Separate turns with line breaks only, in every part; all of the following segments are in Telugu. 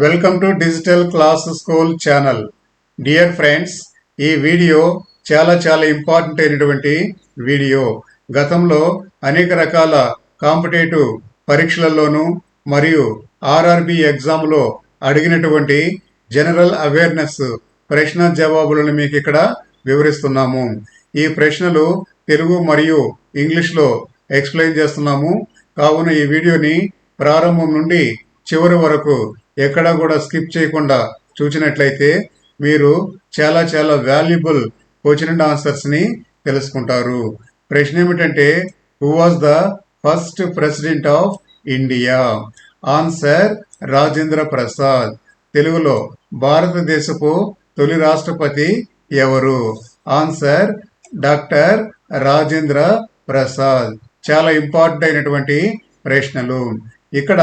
welcome to digital class school channel dear friends ఈ వీడియో చాలా చాలా ఇంపార్టెంట్ అయినటువంటి వీడియో గతంలో అనేక రకాల కాంపిటేటివ్ పరీక్షలలోనూ మరియు ఆర్ఆర్బి ఎగ్జామ్లో అడిగినటువంటి జనరల్ అవేర్నెస్ ప్రశ్న జవాబులను మీకు ఇక్కడ వివరిస్తున్నాము ఈ ప్రశ్నలు తెలుగు మరియు ఇంగ్లీష్లో ఎక్స్ప్లెయిన్ చేస్తున్నాము కావున ఈ వీడియోని ప్రారంభం నుండి చివరి వరకు ఎక్కడా కూడా స్కిప్ చేయకుండా చూసినట్లయితే మీరు చాలా చాలా వాల్యుబుల్ క్వశ్చన్ అండ్ ఆన్సర్స్ని తెలుసుకుంటారు ప్రశ్న ఏమిటంటే who was the first president of India answer Rajendra Prasad తెలుగులో భారతదేశపు తొలి రాష్ట్రపతి ఎవరు ఆన్సర్ డాక్టర్ రాజేంద్ర ప్రసాద్ చాలా ఇంపార్టెంట్ అయినటువంటి ప్రశ్నలు ఇక్కడ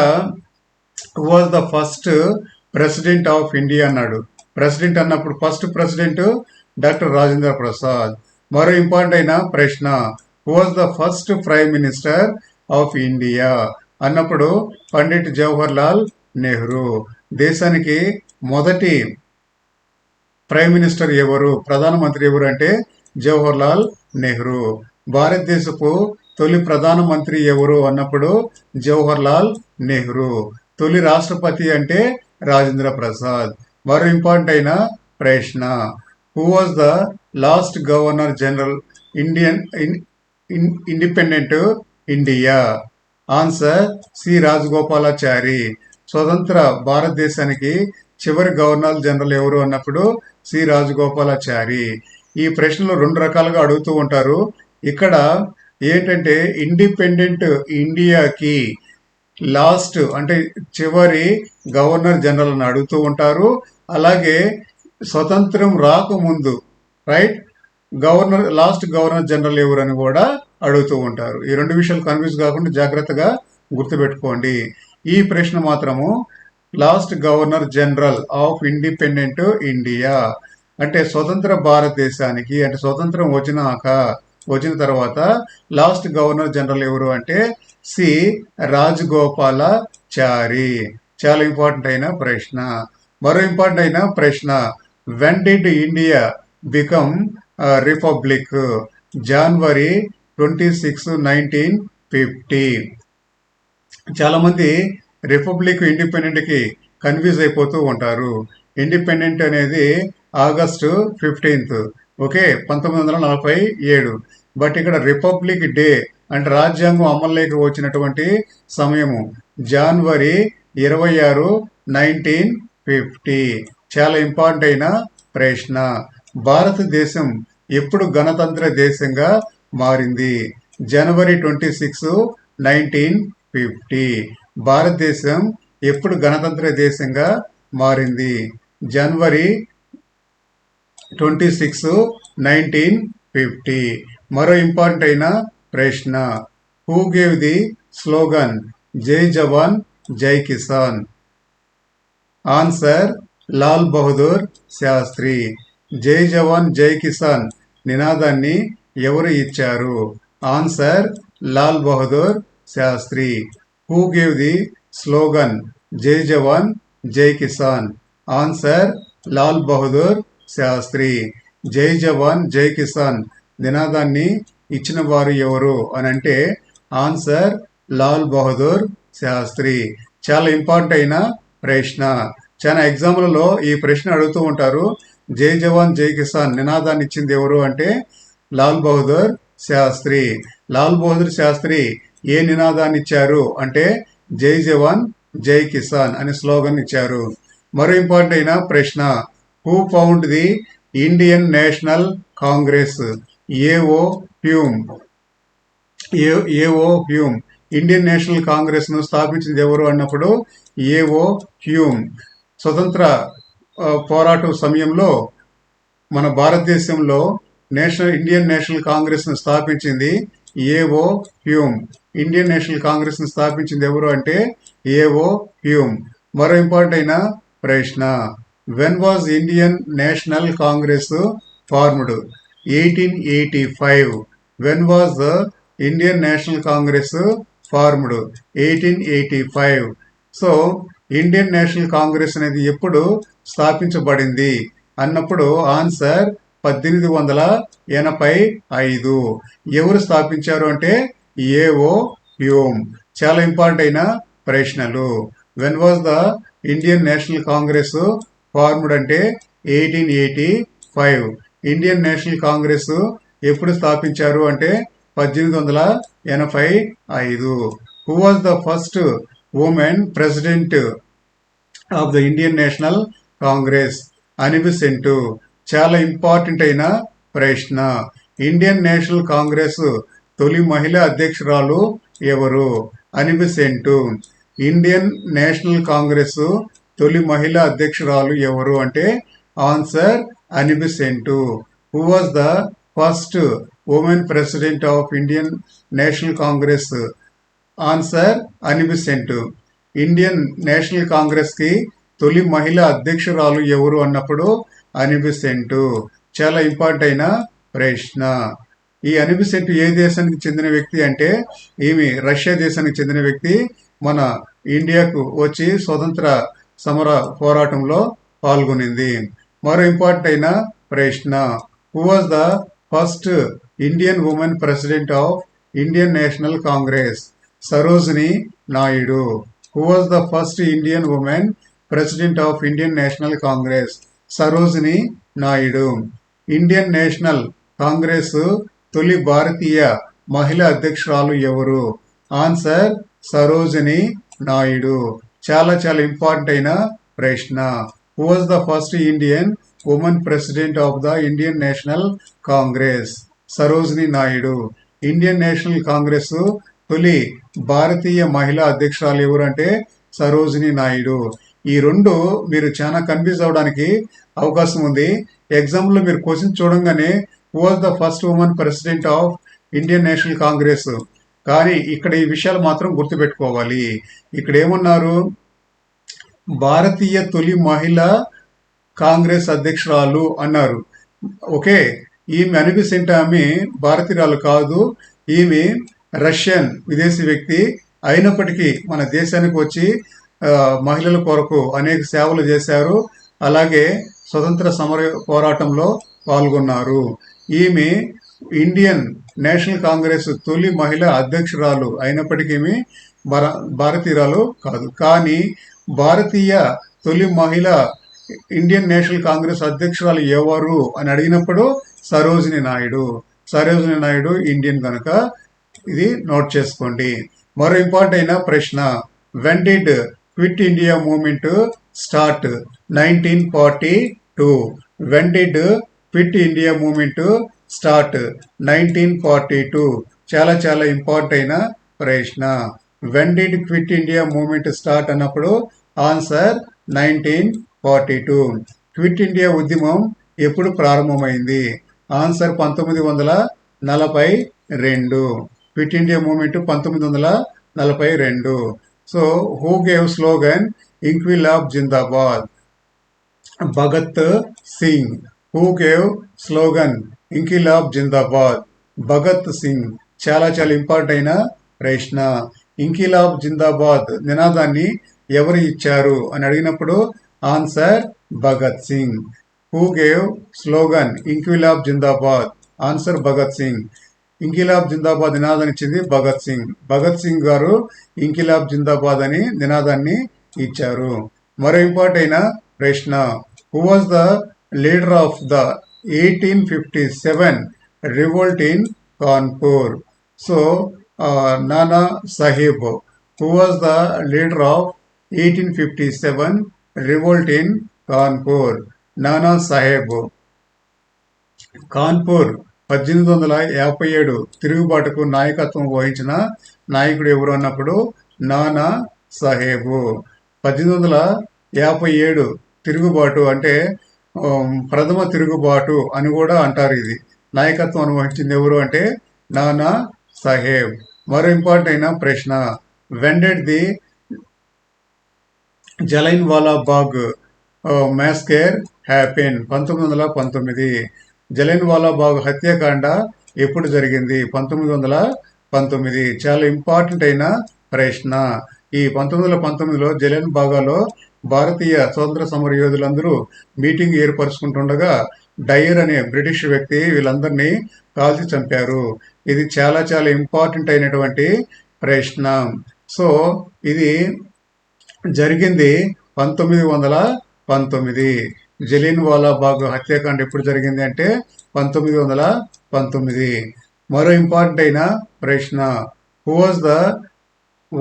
was the first president of India అన్నాడు ప్రెసిడెంట్ అన్నప్పుడు first president doctor Rajendra Prasad మరో ఇంపార్టెంట్ అయిన ప్రశ్న was the first prime minister of India అన్నప్పుడు పండిట్ జవహర్ లాల్ నెహ్రూ దేశానికి మొదటి ప్రైమ్ మినిస్టర్ ఎవరు ప్రధానమంత్రి ఎవరు అంటే జవహర్ లాల్ నెహ్రూ భారతదేశపు తొలి ప్రధానమంత్రి ఎవరు అన్నప్పుడు జవహర్ లాల్ నెహ్రూ తొలి రాష్ట్రపతి అంటే రాజేంద్ర ప్రసాద్ మరో ఇంపార్టెంట్ అయిన ప్రశ్న who was the last governor general Indian independent India answer C Rajagopalachari స్వతంత్ర భారతదేశానికి చివరి గవర్నర్ జనరల్ ఎవరు అన్నప్పుడు సి రాజగోపాలాచారి ఈ ప్రశ్నలు రెండు రకాలుగా అడుగుతూ ఉంటారు ఇక్కడ ఏంటంటే ఇండిపెండెంట్ ఇండియాకి లాస్ట్ అంటే చివరి గవర్నర్ జనరల్ అని అడుగుతూ ఉంటారు అలాగే స్వతంత్రం రాకముందు right governor last governor general ఎవరు అని కూడా అడుగుతూ ఉంటారు ఈ రెండు విషయాలు కన్ఫ్యూజ్ కాకుండా జాగ్రత్తగా గుర్తుపెట్టుకోండి ఈ ప్రశ్న మాత్రము last governor general of independent India అంటే స్వతంత్ర భారతదేశానికి అంటే స్వతంత్రం వచ్చినాక వచ్చిన తర్వాత లాస్ట్ గవర్నర్ జనరల్ ఎవరు అంటే సి రాజగోపాలచారి చాలా ఇంపార్టెంట్ అయిన ప్రశ్న మరో ఇంపార్టెంట్ అయిన ప్రశ్న when did India become republic January twenty six nineteen fifty చాలామంది రిపబ్లిక్ ఇండిపెండెంట్కి కన్ఫ్యూజ్ అయిపోతూ ఉంటారు ఇండిపెండెంట్ అనేది ఆగస్టు ఫిఫ్టీన్త్ ఓకే పంతొమ్మిది వందల నలభై ఏడు బట్ ఇక్కడ రిపబ్లిక్ డే అంటే రాజ్యాంగం అమల్లోకి వచ్చినటువంటి సమయము జనవరి ఇరవై ఆరు నైన్టీన్ ఫిఫ్టీ చాలా ఇంపార్టెంట్ అయిన ప్రశ్న భారతదేశం ఎప్పుడు గణతంత్ర దేశంగా మారింది January twenty six nineteen fifty భారతదేశం ఎప్పుడు గణతంత్ర దేశంగా మారింది January twenty six nineteen fifty మరో ఇంపార్టెంట్ అయిన ప్రశ్న who gave the slogan Jai Jawan Jai Kisan answer Lal Bahadur Shastri Jai Jawan Jai Kisan నినాదాన్ని ఎవరు ఇచ్చారు answer Lal Bahadur Shastri who gave the slogan Jai Jawan Jai Kisan answer Lal Bahadur Shastri Jai Jawan Jai Kisan నినాదాన్ని ఇచ్చిన వారు ఎవరు అని అంటే ఆన్సర్ లాల్ బహదూర్ శాస్త్రి చాలా ఇంపార్టెంట్ అయిన ప్రశ్న చాలా ఎగ్జామ్లలో ఈ ప్రశ్న అడుగుతూ ఉంటారు జై జవాన్ జై కిసాన్ నినాదాన్ని ఇచ్చింది ఎవరు అంటే లాల్ బహదూర్ శాస్త్రి లాల్ బహదూర్ శాస్త్రి ఏ నినాదాన్ని ఇచ్చారు అంటే జై జవాన్ జై కిసాన్ అనే స్లోగన్ ఇచ్చారు మరో ఇంపార్టెంట్ అయిన ప్రశ్న who found the Indian National Congress A O Hume A O Hume Indian National కాంగ్రెస్ను స్థాపించింది ఎవరు అన్నప్పుడు ఏఓ హ్యూమ్ స్వతంత్ర పోరాట సమయంలో మన భారతదేశంలో నేషనల్ ఇండియన్ నేషనల్ కాంగ్రెస్ను స్థాపించింది ఏఓ హ్యూమ్ ఇండియన్ నేషనల్ కాంగ్రెస్ను స్థాపించింది ఎవరు అంటే ఏఓ హ్యూమ్ మరో ఇంపార్టెంట్ అయిన ప్రశ్న when was Indian National Congress formed eighteen eighty five when was the Indian National Congress formed eighteen eighty five so Indian National Congress అనేది ఎప్పుడు స్థాపించబడింది అన్నప్పుడు ఆన్సర్ పద్దెనిమిది వందల ఎనభై ఐదు ఎవరు స్థాపించారు అంటే ఏఓ హ్యూమ్ చాలా ఇంపార్టెంట్ అయిన ప్రశ్నలు when was the Indian National Congress formed అంటే eighteen eighty five Indian National Congress ఎప్పుడు స్థాపించారు అంటే పద్దెనిమిది వందల ఎనభై ఐదు who was the first women president of the Indian National Congress Annie Besant చాలా ఇంపార్టెంట్ అయిన ప్రశ్న ఇండియన్ నేషనల్ కాంగ్రెస్ తొలి మహిళా అధ్యక్షురాలు ఎవరు అనిబిసెంటు ఇండియన్ నేషనల్ కాంగ్రెస్ తొలి మహిళా అధ్యక్షురాలు ఎవరు అంటే answer Annie Besant who was the first women president of Indian National Congress answer Annie Besant Indian National కాంగ్రెస్కి తొలి మహిళా అధ్యక్షురాలు ఎవరు అన్నప్పుడు అనిబిసెంట్ చాలా ఇంపార్టెంట్ అయిన ప్రశ్న ఈ అనిబిసెంట్ ఏ దేశానికి చెందిన వ్యక్తి అంటే ఈమె రష్యా దేశానికి చెందిన వ్యక్తి మన ఇండియాకు వచ్చి స్వతంత్ర సమర పోరాటంలో పాల్గొనింది మరో ఇంపార్టెంట్ అయిన ప్రశ్న who was the first Indian women president of Indian National Congress Sarojini Naidu who was the first Indian women president of Indian National Congress Sarojini Naidu Indian National Congress తొలి భారతీయ మహిళా అధ్యక్షురాలు ఎవరు ఆన్సర్ సరోజిని నాయుడు చాలా చాలా ఇంపార్టెంట్ అయిన ప్రశ్న who was the first Indian women president of the Indian National Congress Sarojini Naidu Indian National Congress తొలి భారతీయ మహిళా అధ్యక్షురాలు ఎవరంటే సరోజిని నాయుడు ఈ రెండు మీరు చాలా కన్ఫ్యూజ్ అవడానికి అవకాశం ఉంది ఎగ్జామ్లో మీరు క్వశ్చన్ చూడంగానే who was the first women president of Indian National Congress కానీ ఇక్కడ ఈ విషయాలు మాత్రం గుర్తుపెట్టుకోవాలి ఇక్కడ ఏమన్నారు భారతీయ తొలి మహిళ కాంగ్రెస్ అధ్యక్షురాలు అన్నారు ఓకే ఈమె అనిపిస్తుంటే ఆమె భారతీయురాలు కాదు ఈమె రష్యన్ విదేశీ వ్యక్తి అయినప్పటికీ మన దేశానికి వచ్చి మహిళల కొరకు అనేక సేవలు చేశారు అలాగే స్వతంత్ర సమర పోరాటంలో పాల్గొన్నారు ఈమె ఇండియన్ నేషనల్ కాంగ్రెస్ తొలి మహిళ అధ్యక్షురాలు అయినప్పటికీ భారతీయురాలు కాదు కానీ భారతీయ తొలి మహిళ ఇండియన్ నేషనల్ కాంగ్రెస్ అధ్యక్షురాలు ఎవరు అని అడిగినప్పుడు సరోజిని నాయుడు సరోజిని నాయుడు ఇండియన్ కనుక ఇది నోట్ చేసుకోండి మరో ఇంపార్టెంట్ అయిన ప్రశ్న when did Quit India movement start nineteen forty two when did Quit India movement start nineteen forty two చాలా చాలా ఇంపార్టెంట్ అయిన ప్రశ్న when did Quit India movement start అన్నప్పుడు answer nineteen forty two Quit India ఉద్యమం ఎప్పుడు ప్రారంభమైంది ఆన్సర్ పంతొమ్మిది వందల నలభై రెండు క్విట్ ఇండియా మూమెంట్ పంతొమ్మిది వందల నలభై రెండు so who gave slogan Inquilab Zindabad Bhagat Singh who gave slogan Inquilab Zindabad Bhagat Singh చాలా చాలా ఇంపార్టెంట్ అయిన ప్రశ్న ఇంకిలాబ్ జిందాబాద్ నినాదాన్ని ఎవరు ఇచ్చారు అని అడిగినప్పుడు answer Bhagat Singh who gave slogan Inquilab Zindabad answer Bhagat Singh Inquilab Zindabad నినాదాన్ని ఇచ్చింది భగత్ సింగ్ భగత్ సింగ్ గారు ఇంకిలాబ్ జిందాబాద్ అని నినాదాన్ని ఇచ్చారు మరో ఇంపార్టైన ప్రశ్న who was the leader of the eighteen fifty seven revolt in Kanpur so Nana Sahib who was the leader of eighteen fifty seven revolt in Kanpur Nana Sahib Kanpur పద్దెనిమిది వందల యాభై ఏడు తిరుగుబాటుకు నాయకత్వం వహించిన నాయకుడు ఎవరు అన్నప్పుడు నానా సాహేబు పద్దెనిమిది వందల యాభై ఏడు తిరుగుబాటు అంటే ప్రథమ తిరుగుబాటు అని కూడా అంటారు ఇది నాయకత్వం అనువహించింది ఎవరు అంటే నానా సాహెబ్ మరో ఇంపార్టెంట్ అయిన ప్రశ్న వెండెడ్ ది జలైన్ వాలాబాగ్ మ్యాస్కేర్ హ్యాపెన్ పంతొమ్మిది వందల పంతొమ్మిది జలైన్ వాలాబాగ్ హత్యాకాండ ఎప్పుడు జరిగింది పంతొమ్మిది వందల పంతొమ్మిది చాలా ఇంపార్టెంట్ అయిన ప్రశ్న ఈ పంతొమ్మిది వందల పంతొమ్మిదిలో జలైన్ బాగాలో భారతీయ స్వతంత్ర సమర యోధులందరూ మీటింగ్ ఏర్పరచుకుంటుండగా డయర్ అనే బ్రిటిష్ వ్యక్తి వీళ్ళందరినీ కాల్చి చంపారు ఇది చాలా చాలా ఇంపార్టెంట్ అయినటువంటి ప్రశ్న సో ఇది జరిగింది పంతొమ్మిది వందల పంతొమ్మిది జలీన్ వాలా బాగ్ హత్యాకాండ ఎప్పుడు జరిగింది అంటే పంతొమ్మిది వందల పంతొమ్మిది మరో ఇంపార్టెంట్ అయిన ప్రశ్న who was the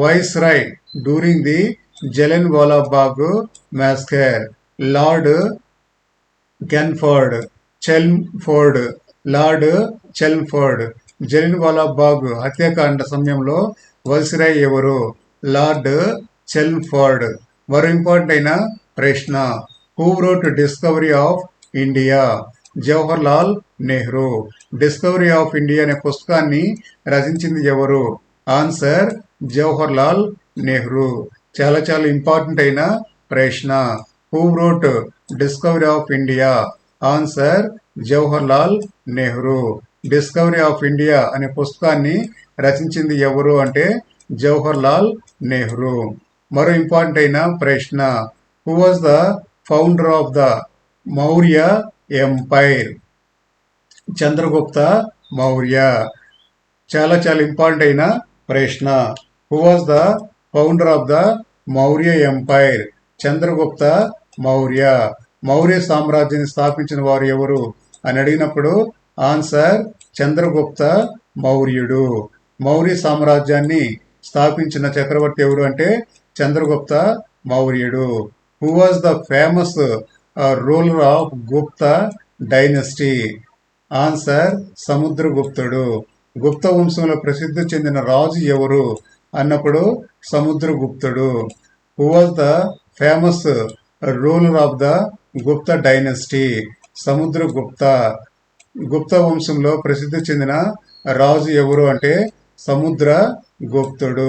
viceroy during the జలన్ Wala Bagh massacre lord గెన్ఫర్డ్ చెల్ఫోర్డ్ లార్డ్ చెల్ఫోర్డ్ జలిన్ వాలా బాగ్ హత్యాకాండ సమయంలో వలసిరాయ్ ఎవరు లార్డ్ చెల్ఫర్డ్ మరో ఇంపార్టెంట్ అయిన ప్రశ్న who wrote discovery of India Jawaharlal Nehru discovery of India అనే పుస్తకాన్ని రచించింది ఎవరు ఆన్సర్ లాల్ నెహ్రూ చాలా చాలా ఇంపార్టెంట్ అయిన ప్రశ్న who wrote discovery of India answer Lal Nehru discovery of India అనే పుస్తకాన్ని రచించింది ఎవరు అంటే జవహర్ లాల్ నెహ్రూ మరో ఇంపార్టెంట్ అయిన ప్రశ్న who was the founder of the Maurya empire Chandragupta Maurya చాలా చాలా ఇంపార్టెంట్ అయిన ప్రశ్న who was the founder of the Maurya empire Chandragupta Maurya Maurya సామ్రాజ్యాన్ని స్థాపించిన వారు ఎవరు అని అడిగినప్పుడు ఆన్సర్ చంద్రగుప్త మౌర్యుడు మౌర్య సామ్రాజ్యాన్ని స్థాపించిన చక్రవర్తి ఎవరు అంటే చంద్రగుప్త మౌర్యుడు who was the famous ruler of Gupta dynasty answer సముద్రగుప్తుడు గుప్త వంశంలో ప్రసిద్ధి చెందిన రాజు ఎవరు అన్నప్పుడు సముద్రగుప్తుడు who was the famous ruler of the Gupta dynasty Samudragupta Gupta వంశంలో ప్రసిద్ధి చెందిన రాజు ఎవరు అంటే సముద్ర గుప్తుడు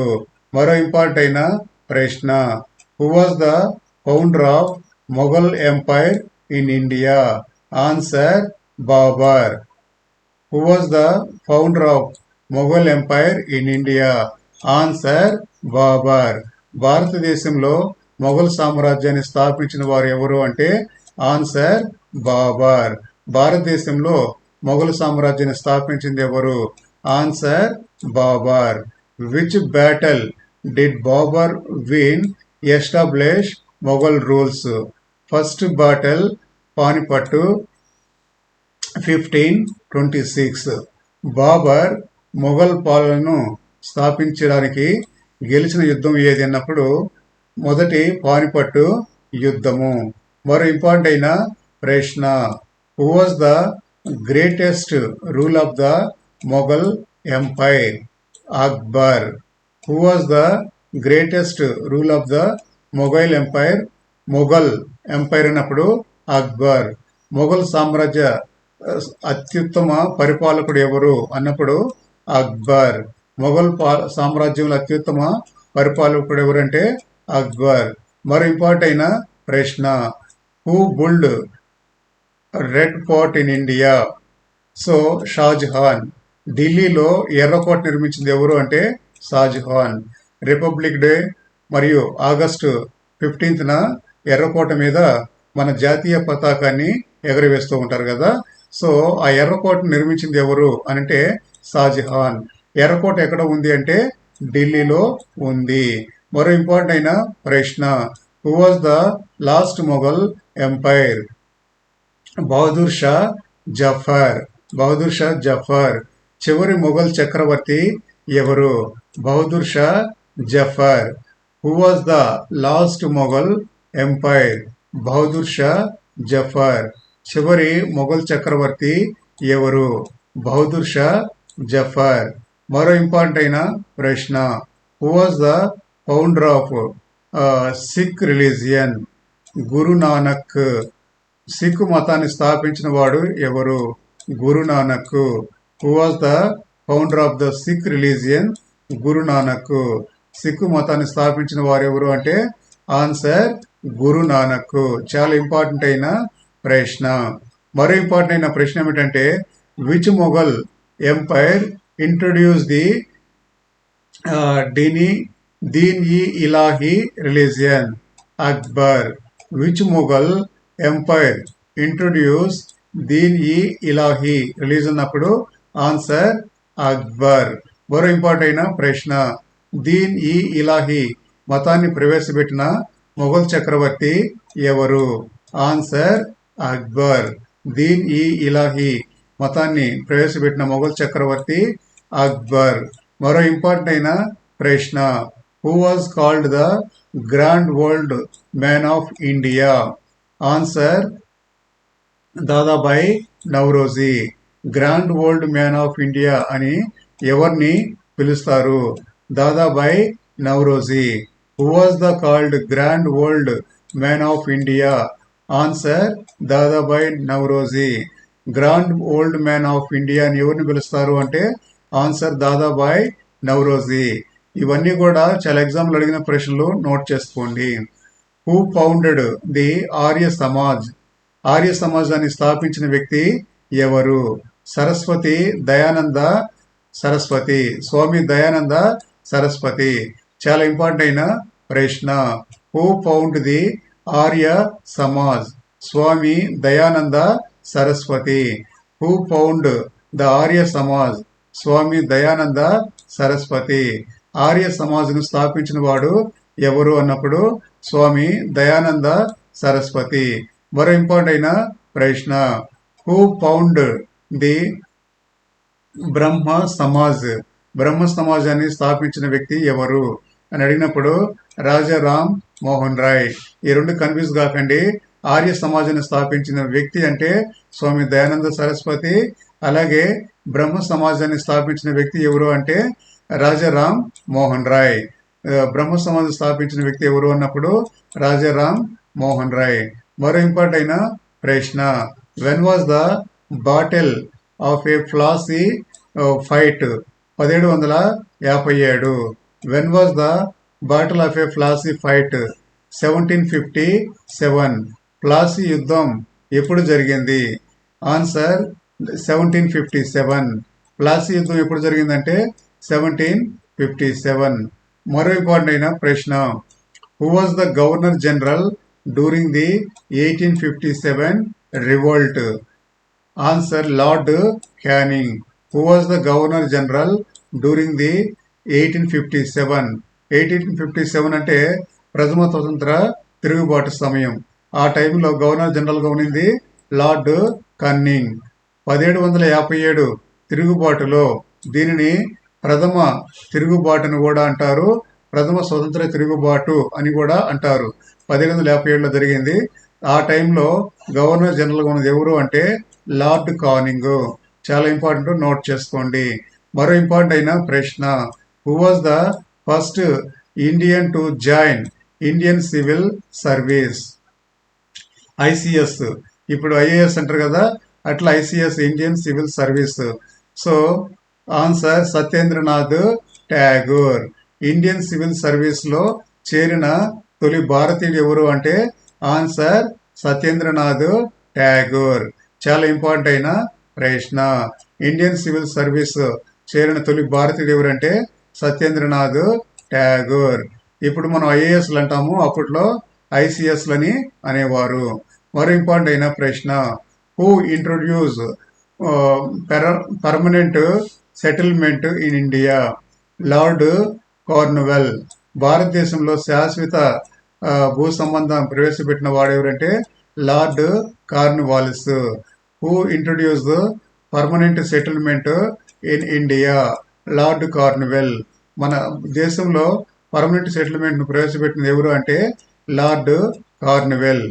మరో ఇంపార్టెంట్ అయిన ప్రశ్న who was the founder of Mughal empire in India answer Babur who was the founder of Mughal empire in India answer Babur భారతదేశంలో మొఘల్ సామ్రాజ్యాన్ని స్థాపించిన వారు ఎవరు అంటే ఆన్సర్ బాబర్ భారతదేశంలో మొఘల్ సామ్రాజ్యాన్ని స్థాపించింది ఎవరు answer Babur which battle Babur win establish Mughal rules first battle Panipat fifteen twenty six Babur Mughal పాలనను స్థాపించడానికి గెలిచిన యుద్ధం ఏది అన్నప్పుడు మొదటి పానిపట్టు యుద్ధము మరో ఇంపార్టెంట్ అయిన ప్రశ్న who was the greatest rule of the Mughal empire Akbar who was the greatest rule of the Mughal empire Mughal empire అయినప్పుడు అక్బర్ మొఘల్ సామ్రాజ్య అత్యుత్తమ పరిపాలకుడు ఎవరు అన్నప్పుడు అక్బర్ మొఘల్ సామ్రాజ్యంలో అత్యుత్తమ పరిపాలకుడు ఎవరంటే అక్బర్ మరో ఇంపార్ట్ అయిన ప్రశ్న who build red fort in India so Shahjahan ఢిల్లీలో ఎర్రకోట నిర్మించింది ఎవరు అంటే షాజహాన్ రిపబ్లిక్ డే మరియు ఆగస్టు ఫిఫ్టీన్త్న ఎర్రకోట మీద మన జాతీయ పతాకాన్ని ఎగరవేస్తూ ఉంటారు కదా సో ఆ ఎర్రకోటను నిర్మించింది ఎవరు అంటే షాజహాన్ ఎర్రకోట ఎక్కడ ఉంది అంటే ఢిల్లీలో ఉంది మరో ఇంపార్టెంట్ అయిన ప్రశ్న who was the last Mughal empire Bahadur Shah Zafar Bahadur Shah Zafar చివరి మొఘల్ చక్రవర్తి ఎవరు Bahadur Shah Zafar who was the last Mughal empire Bahadur Shah Zafar చివరి మొఘల్ చక్రవర్తి ఎవరు బహదూర్ షా జఫర్ మరో ఇంపార్టెంట్ అయిన ప్రశ్న who was the founder of sick religion Guru Nanak sick మతాన్ని స్థాపించిన వాడు ఎవరు గురు నానక్ హు was the founder of the sick religion Guru Nanak Sikh మతాన్ని స్థాపించిన వారు ఎవరు అంటే ఆన్సర్ గురునానక్ చాలా ఇంపార్టెంట్ అయిన ప్రశ్న మరో ఇంపార్టెంట్ అయిన ప్రశ్న ఏమిటంటే which Mughal empire introduce the డిని Din i Ilahi religion Akbar which Mughal empire introduce Din i Ilahi religion అప్పుడు ఆన్సర్ అక్బర్ మరో ఇంపార్ట్ అయిన ప్రశ్న దీన్ ఈ ఇలాహి మతాన్ని ప్రవేశపెట్టిన మొఘల్ చక్రవర్తి ఎవరు ఆన్సర్ అక్బర్ దీన్ ఈ ఇలాహి మతాన్ని ప్రవేశపెట్టిన మొఘల్ చక్రవర్తి అక్బర్ మరో ఇంపార్టెంట్ అయిన ప్రశ్న who was called the grand world man of India answer Dadabhai Naoroji grand world man of India అని ఎవరిని పిలుస్తారు Dadabhai Naoroji who was the called grand old man of India answer Dadabhai Naoroji grand old man of India అని ఎవరిని పిలుస్తారు అంటే ఆన్సర్ దాదాబాయ్ నవరోజీ ఇవన్నీ కూడా చాలా ఎగ్జామ్లు అడిగిన ప్రశ్నలు నోట్ చేసుకోండి who founded the Arya Samaj Arya సమాజాన్ని స్థాపించిన వ్యక్తి ఎవరు సరస్వతి దయానంద సరస్వతి స్వామి దయానంద సరస్వతి చాలా ఇంపార్టెంట్ అయిన ప్రశ్న who found the Arya Samaj Swami Dayananda Saraswati who found the Arya Samaj Swami Dayananda Saraswati Arya సమాజ్ను స్థాపించిన వాడు ఎవరు అన్నప్పుడు స్వామి దయానంద సరస్వతి మరో ఇంపార్టెంట్ అయిన ప్రశ్న who found the Brahmo Samaj Brahmo సమాజాన్ని స్థాపించిన వ్యక్తి ఎవరు అని అడిగినప్పుడు రాజా రామ్ మోహన్ రాయ్ ఈ రెండు కన్ఫ్యూజ్ కాకండి ఆర్య సమాజాన్ని స్థాపించిన వ్యక్తి అంటే స్వామి దయానంద సరస్వతి అలాగే బ్రహ్మ సమాజాన్ని స్థాపించిన వ్యక్తి ఎవరు అంటే రాజా రామ్ మోహన్ రాయ్ బ్రహ్మ సమాజం స్థాపించిన వ్యక్తి ఎవరు అన్నప్పుడు రాజారామ్ మోహన్ రాయ్ మరో ఇంపార్టెంట్ అయిన ప్రశ్న when was the battle of a Plassey fight పదిహేడు వందల యాభై ఏడు when was the battle of a Plassey fight seventeen fifty seven Plassey యుద్ధం ఎప్పుడు జరిగింది answer seventeen fifty seven Plassey యుద్ధం ఎప్పుడు జరిగిందంటే సెవెంటీన్ ఫిఫ్టీ సెవెన్ మరో ఇంపార్టెంట్ అయిన ప్రశ్న who was the governor general during the eighteen fifty seven revolt answer lord Canning was the governor general during the eighteen fifty seven eighteen fifty seven అంటే ప్రథమ స్వతంత్ర తిరుగుబాటు సమయం ఆ టైంలో గవర్నర్ జనరల్గా ఉన్నది లార్డ్ కన్నింగ్ పదిహేడు వందల యాభై ఏడు తిరుగుబాటులో దీనిని ప్రథమ తిరుగుబాటును కూడా అంటారు ప్రథమ స్వతంత్ర తిరుగుబాటు అని కూడా అంటారు పదిహేను వందల యాభై ఏడులో జరిగింది ఆ టైంలో గవర్నర్ జనరల్గా ఉన్నది ఎవరు అంటే లార్డ్ కానింగ్ చాలా ఇంపార్టెంట్ నోట్ చేసుకోండి మరో ఇంపార్టెంట్ అయిన ప్రశ్న who was the first Indian to join Indian civil service ICS ఇప్పుడు ఐఏఎస్ అంటారు కదా అట్లా ICS Indian civil service so answer Satyendranath Tagore Indian civil సర్వీస్లో చేరిన తొలి భారతీయుడు ఎవరు అంటే ఆన్సర్ సత్యేంద్రనాథ్ ట్యాగోర్ చాలా ఇంపార్టెంట్ అయిన ప్రశ్న ఇండియన్ సివిల్ సర్వీస్ చేరిన తొలి భారతీయుడు ఎవరంటే సత్యేంద్రనాథ్ ట్యాగోర్ ఇప్పుడు మనం ఐఏఎస్లు అంటాము అప్పట్లో ఐసిఎస్లని అనేవారు మరో ఇంపార్టెంట్ అయిన ప్రశ్న who introduce permanent settlement in India lord Cornwallis భారతదేశంలో శాశ్వత భూ సంబంధం ప్రవేశపెట్టిన వాడు ఎవరంటే lord Cornwallis who introduce permanent settlement in India lord Cornwallis మన దేశంలో పర్మనెంట్ సెటిల్మెంట్ను ప్రవేశపెట్టింది ఎవరు అంటే లార్డ్ కార్న్వెల్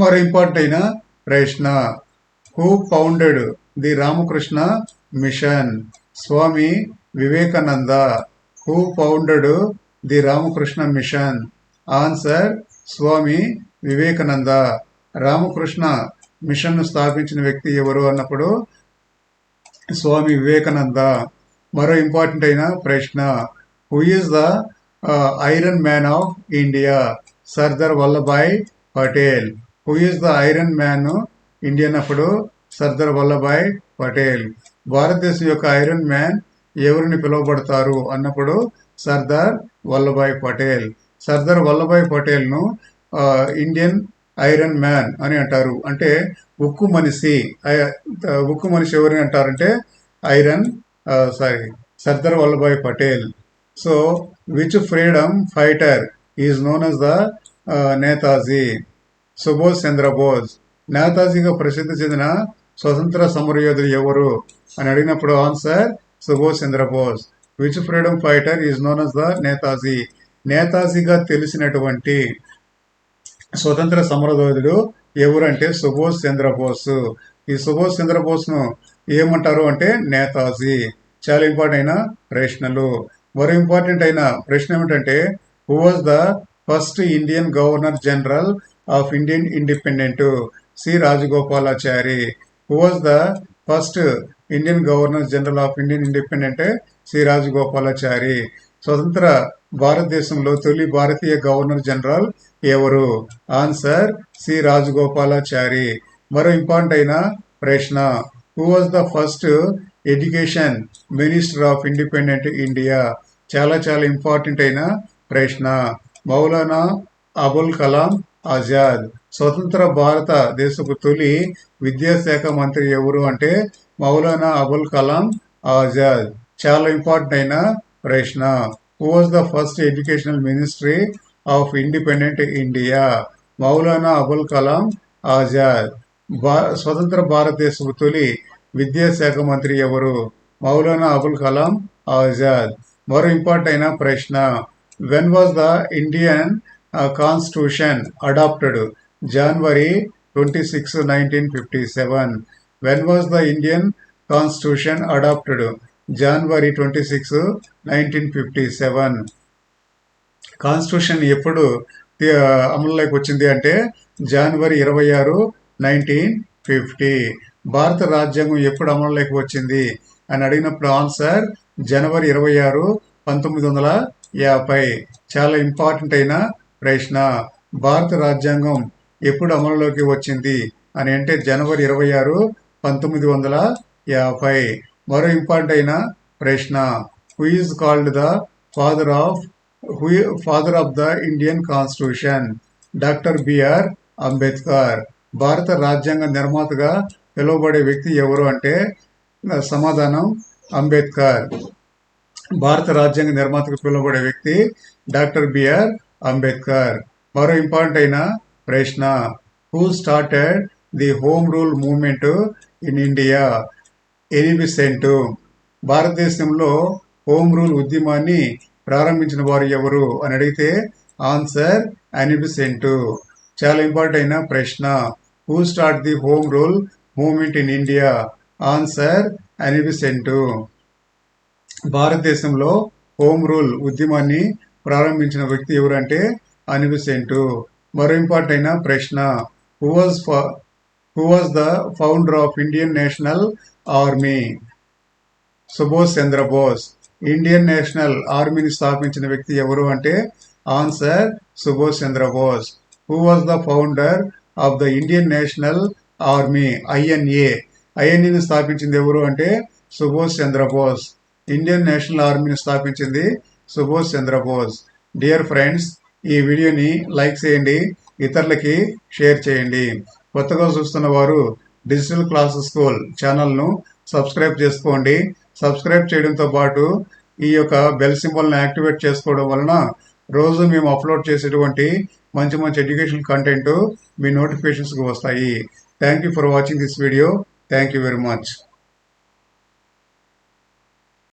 మరో ఇంపార్టెంట్ అయిన ప్రశ్న who founded the Ramakrishna Mission Swami Vivekananda who founded the Ramakrishna Mission answer Swami Vivekananda Ramakrishna మిషన్ను స్థాపించిన వ్యక్తి ఎవరు అన్నప్పుడు స్వామి వివేకానంద మరో ఇంపార్టెంట్ అయిన ప్రశ్న who is the iron man of India Sardar Vallabhbhai Patel who is the iron man Indian అప్పుడు సర్దార్ వల్లభాయ్ పటేల్ భారతదేశం యొక్క ఐరన్ మ్యాన్ ఎవరిని పిలువబడతారు అన్నప్పుడు సర్దార్ వల్లభాయ్ పటేల్ సర్దార్ వల్లభాయ్ పటేల్ను ఇండియన్ ఐరన్ మ్యాన్ అని అంటారు అంటే ఉక్కు మనిషి ఉక్కు మనిషి ఎవరిని అంటారంటే iron sorry Sardar Vallabhbhai Patel so which freedom fighter is known as the Netaji Subodh Chandrabose నేతాజీగా ప్రసిద్ధి చెందిన స్వతంత్ర సమరయోధులు ఎవరు అని అడిగినప్పుడు answer Subodh Chandrabose which freedom fighter is known as the Netaji నేతాజీగా తెలిసినటువంటి స్వతంత్ర సమరధోధుడు ఎవరంటే సుభాష్ చంద్రబోస్ ఈ సుభాష్ చంద్రబోస్ను ఏమంటారు అంటే నేతాజీ చాలా ఇంపార్టెంట్ అయిన ప్రశ్నలు మరో ఇంపార్టెంట్ అయిన ప్రశ్న ఏమిటంటే who was the first Indian governor general of Indian independent C Rajagopalachari who was the first Indian governor general of Indian independent C Rajagopalachari స్వతంత్ర భారతదేశంలో తొలి భారతీయ గవర్నర్ జనరల్ ఎవరు ఆన్సర్ సి రాజగోపాలాచారి మరో ఇంపార్టెంట్ అయిన ప్రశ్న who was the first education minister of independent India చాలా చాలా ఇంపార్టెంట్ అయిన ప్రశ్న మౌలానా అబుల్ కలాం ఆజాద్ స్వతంత్ర భారత దేశపు తొలి విద్యాశాఖ మంత్రి ఎవరు అంటే మౌలానా అబుల్ కలాం ఆజాద్ చాలా ఇంపార్టెంట్ అయిన ప్రశ్న who was the first educational ministry of independent India Maulana Abul Kalam Azad భా స్వతంత్ర భారతదేశ తొలి విద్యాశాఖ మంత్రి ఎవరు మౌలానా అబుల్ కలాం ఆజాద్ మరో ఇంపార్టెంట్ అయిన ప్రశ్న when was the Indian constitution adopted January twenty six nineteen fifty seven when was the Indian constitution adopted January twenty six nineteen fifty seven constitution ఎప్పుడు అమలులోకి వచ్చింది అంటే జనవరి ఇరవై ఆరు నైన్టీన్ ఫిఫ్టీ భారత రాజ్యాంగం ఎప్పుడు అమలులోకి వచ్చింది అని అడిగినప్పుడు ఆన్సర్ జనవరి ఇరవై ఆరు పంతొమ్మిది వందల యాభై చాలా ఇంపార్టెంట్ అయిన ప్రశ్న భారత రాజ్యాంగం ఎప్పుడు అమలులోకి వచ్చింది అని అంటే జనవరి ఇరవై ఆరు పంతొమ్మిది వందల యాభై మరో ఇంపార్టెంట్ అయిన ప్రశ్న who is called the father of father of the Indian constitution doctor B R Ambedkar భారత రాజ్యాంగ నిర్మాతగా పిలువబడే వ్యక్తి ఎవరు అంటే సమాధానం అంబేద్కర్ భారత రాజ్యాంగ నిర్మాతగా పిలువబడే వ్యక్తి డాక్టర్ బిఆర్ అంబేద్కర్ మరో ఇంపార్టెంట్ అయిన ప్రశ్న who started the home rule movement in India Annie Besant భారతదేశంలో హోమ్ రూల్ ఉద్యమాన్ని ప్రారంభించిన వారు ఎవరు అని అడిగితే ఆన్సర్ అనిబిసెంట్ చాలా ఇంపార్టెంట్ అయిన ప్రశ్న who start the home rule movement in India answer Annie Besant భారతదేశంలో హోమ్ రూల్ ఉద్యమాన్ని ప్రారంభించిన వ్యక్తి ఎవరంటే అనిబిసెంట్ మరో ఇంపార్టెంట్ అయిన ప్రశ్న who was who was the founder of Indian National Army Subhash Chandrabose Indian National ఆర్మీని స్థాపించిన వ్యక్తి ఎవరు అంటే answer Subhash Chandrabose who was the founder of the Indian National Army INA ఐఎన్ఏని స్థాపించింది ఎవరు అంటే సుభాష్ చంద్రబోస్ ఇండియన్ నేషనల్ ఆర్మీని స్థాపించింది సుభాష్ చంద్రబోస్ డియర్ ఫ్రెండ్స్ ఈ వీడియోని లైక్ చేయండి ఇతరులకి షేర్ చేయండి కొత్తగా చూస్తున్న వారు డిజిటల్ క్లాసెస్ స్కూల్ ఛానల్ను సబ్స్క్రైబ్ చేసుకోండి సబ్స్క్రైబ్ చేయడంతో పాటు ఈ యొక్క బెల్ సింబల్ని యాక్టివేట్ చేసుకోవడం వలన రోజు మేము అప్లోడ్ చేసేటువంటి మంచి మంచి ఎడ్యుకేషన్ కంటెంట్ మీ నోటిఫికేషన్స్కి వస్తాయి thank you for watching this video thank you very much